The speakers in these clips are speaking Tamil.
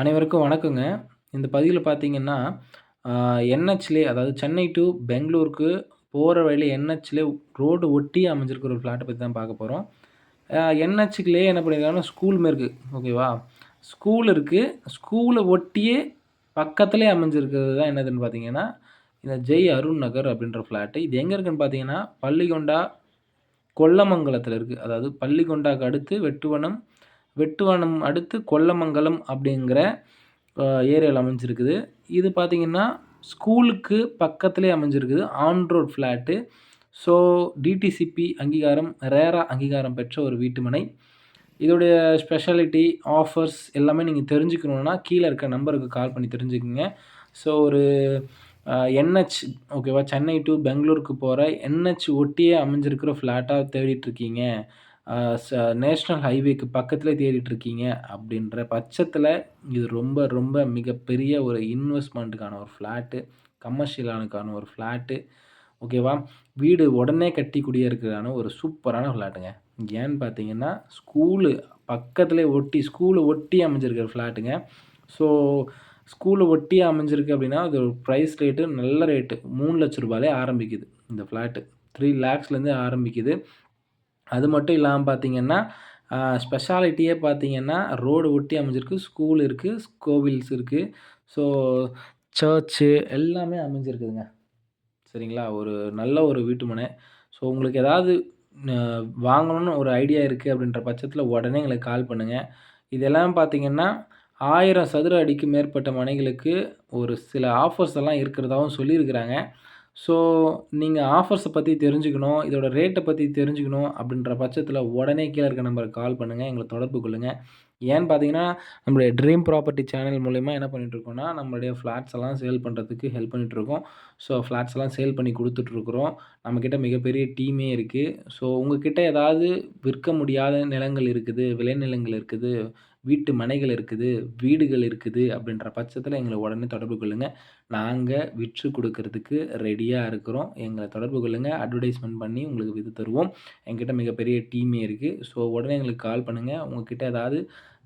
அனைவருக்கும் வணக்கங்க. இந்த பதிவில் பார்த்தீங்கன்னா, என்ஹெச்லே அதாவது சென்னை டூ பெங்களூருக்கு போகிற வழியில் என்ஹெச்லே ரோடு ஒட்டி அமைஞ்சிருக்கிற ஒரு ஃப்ளாட்டை பற்றி தான் பார்க்க போகிறோம் என்ஹெச்சுக்குலேயே என்ன பண்ணியிருக்காங்கன்னா, ஸ்கூல் இருக்குது ஓகேவா? ஸ்கூல் இருக்குது ஸ்கூலை ஒட்டியே பக்கத்துலேயே அமைஞ்சிருக்கிறது தான் என்னதுன்னு பார்த்தீங்கன்னா, இந்த ஜெய் அருண் நகர் அப்படின்ற ஃப்ளாட்டு. இது எங்கே இருக்குன்னு பார்த்தீங்கன்னா, பள்ளிகொண்டா, கொல்லமங்கலத்தில் இருக்குது அதாவது பள்ளிகொண்டாக்கு அடுத்து வெட்டுவனம் வெட்டுவனம் அடுத்து கொல்லமங்கலம் அப்படிங்கிற ஏரியாவில் அமைஞ்சிருக்குது. இது பார்த்தீங்கன்னா, ஸ்கூலுக்கு பக்கத்துலேயே அமைஞ்சிருக்குது. On road flat. So DTCP அங்கீகாரம், ரேரா அங்கீகாரம் பெற்ற ஒரு வீட்டுமனை. இதோடைய ஸ்பெஷாலிட்டி, ஆஃபர்ஸ் எல்லாமே நீங்கள் தெரிஞ்சுக்கணுன்னா கீழே இருக்க நம்பருக்கு கால் பண்ணி தெரிஞ்சுக்கங்க. ஸோ ஒரு என்ஹெச் ஓகேவா? சென்னை டூ பெங்களூருக்கு போகிற என்ஹெச் ஒட்டியே அமைஞ்சிருக்கிற ஃப்ளாட்டாக தேடிட்டுருக்கீங்க ச நேஷ்னல் ஹைவேக்கு பக்கத்தில் தேடிட்டு இருக்கீங்க அப்படின்ற பட்சத்தில் இது ரொம்ப ரொம்ப மிகப்பெரிய ஒரு இன்வெஸ்ட்மெண்ட்டுக்கான ஒரு ஃப்ளாட்டு. கமர்ஷியலானுக்கான ஒரு ஃப்ளாட்டு. ஓகேவா? வீடு உடனே கட்டி குடியிருக்கிறதான ஒரு சூப்பரான ஃப்ளாட்டுங்க. ஏன்னு பார்த்தீங்கன்னா, ஸ்கூலு பக்கத்தில் ஒட்டி ஸ்கூலை ஒட்டி அமைஞ்சிருக்கிற ஃப்ளாட்டுங்க. ஸோ ஸ்கூலை ஒட்டி அமைஞ்சிருக்கு அப்படின்னா, அது ப்ரைஸ் ரேட்டு நல்ல ரேட்டு. மூணு லட்ச ரூபாயிலே ஆரம்பிக்குது இந்த ஃப்ளாட்டு. த்ரீ லேக்ஸ்லேருந்தே ஆரம்பிக்குது. அது மட்டும் இல்லாமல் பார்த்தீங்கன்னா, ஸ்பெஷாலிட்டியே பார்த்தீங்கன்னா, ரோடு ஒட்டி அமைஞ்சிருக்கு. ஸ்கூல் இருக்குது கோவில்ஸ் இருக்குது ஸோ சர்ச்சு எல்லாமே அமைஞ்சிருக்குதுங்க. சரிங்களா? ஒரு நல்ல ஒரு வீட்டுமனை. ஸோ உங்களுக்கு ஏதாவது வாங்கணும்னு ஒரு ஐடியா இருக்குது அப்படின்ற பட்சத்தில் உடனே எங்களுக்கு கால் பண்ணுங்கள் இதெல்லாம் பார்த்தீங்கன்னா, ஆயிரம் சதுர அடிக்கு மேற்பட்ட மனைகளுக்கு ஒரு சில ஆஃபர்ஸ் எல்லாம் இருக்கிறதாகவும் சொல்லியிருக்கிறாங்க. ஸோ நீங்க ஆஃபர்ஸ பத்தி தெரிஞ்சுக்கணும், இதோட ரேட்ட பத்தி தெரிஞ்சுக்கணும் அப்படின்ற பட்சத்தில உடனே கீழ இருக்க நம்பருக்கு கால் பண்ணுங்க. எங்கள தொடர்பு கொள்ளுங்க. ஏன்னு பார்த்தீங்கன்னா, நம்மளுடைய ட்ரீம் ப்ராப்பர்ட்டி சேனல் மூலிமா என்ன பண்ணிகிட்ருக்கோம்னா நம்மளுடைய ஃப்ளாட்ஸ் எல்லாம் சேல் பண்ணுறதுக்கு ஹெல்ப் பண்ணிகிட்ருக்கோம் ஸோ ஃப்ளாட்ஸ் எல்லாம் சேல் பண்ணி கொடுத்துட்ருக்குறோம் நம்மக்கிட்ட மிகப்பெரிய டீமே இருக்குது ஸோ உங்ககிட்ட ஏதாவது விற்க முடியாத நிலங்கள் இருக்குது, விளைநிலங்கள் இருக்குது, வீட்டு மனைகள் இருக்குது, வீடுகள் இருக்குது அப்படின்ற பட்சத்தில் எங்களை உடனே தொடர்பு கொள்ளுங்க. நாங்கள் விற்று கொடுக்கறதுக்கு ரெடியாக இருக்கிறோம். எங்களை தொடர்பு கொள்ளுங்கள் அட்வர்டைஸ்மெண்ட் பண்ணி உங்களுக்கு வித்து தருவோம். எங்கிட்ட மிகப்பெரிய டீமே இருக்குது ஸோ உடனே எங்களுக்கு கால் பண்ணுங்கள் உங்ககிட்ட ஏதாவது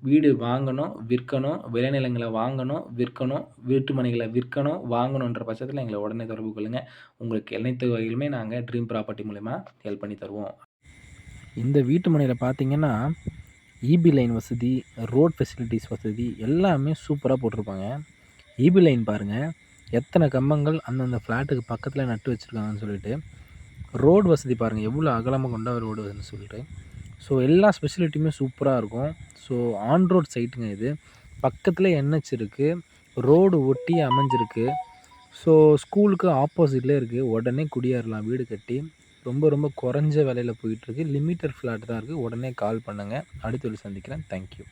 வீடு வாங்கணும், விற்கணும், விளைநிலங்களை வாங்கணும், விற்கணும், வீட்டுமனைகளை விற்கணும், வாங்கணுன்ற பட்சத்தில் எங்களை உடனே தொடர்பு கொள்ளுங்க. உங்களுக்கு அனைத்து வகையிலுமே நாங்கள் ட்ரீம் ப்ராப்பர்ட்டி மூலிமா ஹெல்ப் பண்ணி தருவோம். இந்த வீட்டுமனையில் பார்த்தீங்கன்னா, ஈபி லைன் வசதி, ரோட் ஃபெசிலிட்டிஸ் வசதி எல்லாமே சூப்பராக போட்டிருப்பாங்க. ஈபி லைன் பாருங்கள் எத்தனை கம்பங்கள் அந்தந்த ஃப்ளாட்டுக்கு பக்கத்தில் நட்டு வச்சுருக்காங்கன்னு சொல்லிட்டு. ரோடு வசதி பாருங்கள் எவ்வளோ அகலமாக கொண்ட ரோடு வசதின்னு சொல்லிட்டு. ஸோ எல்லா ஸ்பெசிலிட்டியுமே சூப்பராக இருக்கும். ஸோ ஆன் ரோட் சைட்டுங்க இது. பக்கத்தில் என்ஹெச் இருக்குது ரோடு ஒட்டி அமைஞ்சிருக்கு. ஸோ ஸ்கூலுக்கு ஆப்போசிட்லேயே இருக்குது உடனே குடியேறலாம் வீடு கட்டி. ரொம்ப ரொம்ப குறைஞ்ச விலையில் போயிட்டுருக்கு. லிமிட்டட் ஃப்ளாட் தான் இருக்குது உடனே கால் பண்ணுங்கள் அடுத்த சந்திக்கிறேன். Thank you.